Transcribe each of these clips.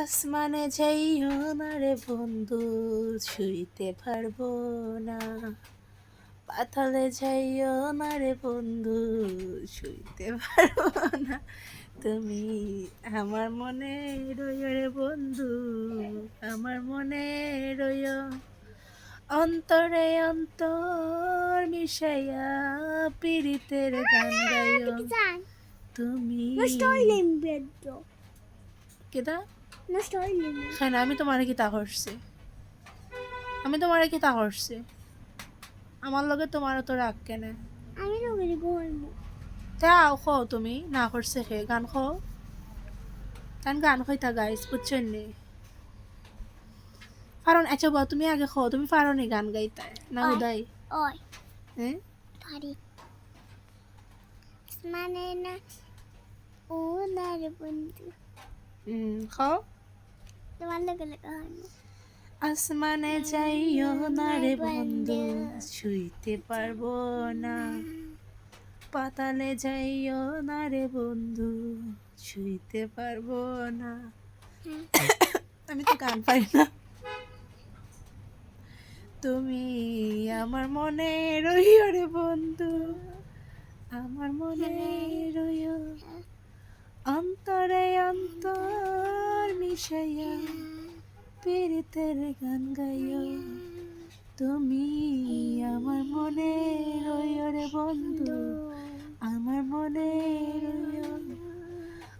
আসমানে যাইও না রে বন্ধু ছুঁইতে পারব না। পাতালে যাইও না রে বন্ধু ছুঁইতে পারব না। তুমি আমার মনে রইও রে বন্ধু আমার মনে রইও অন্তরে অন্তর মিশাইয়া পীড়িতের গান গাইও। তুমি কেদা হ্যাঁ আমি তোমারে কি তা করছি? আমি তোমারে কি তা করছি? আমার লগে তোমার তো রাগ কেনে। আমি নগরে ঘুরবো তাও খো তুমি না করছে খে গান খো গান গান খইতা গাইস বুঝছেন নি? কারণ আচ্ছা বাবা তুমি আগে খো তুমি পারো নি গান গাইতে না। উদয় ওই। হ্যাঁ পারি। মানে না ও নারে বন্ধু। হুম খাও তোমার লগে লগে হয় না আসমানে যাইও না রে বন্ধু ছুঁইতে পারব না। পাতালে যাইও না রে বন্ধু ছুঁইতে পারব না। আমি তো গান পাই না। তুমি আমার মনে রইও রে বন্ধু আমার মনে রইও মিশাইয়া পীড়িতের গান গাইও। তুমি আমার মনে রইও রে বন্ধু, আমার মনে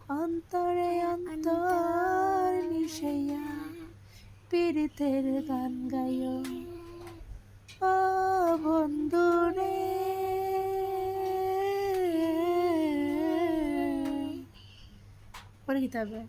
অন্তরে অন্তর মিশাইয়া পীড়িতের গান গাইও। ও বন্ধু রে। পরে কিতাবে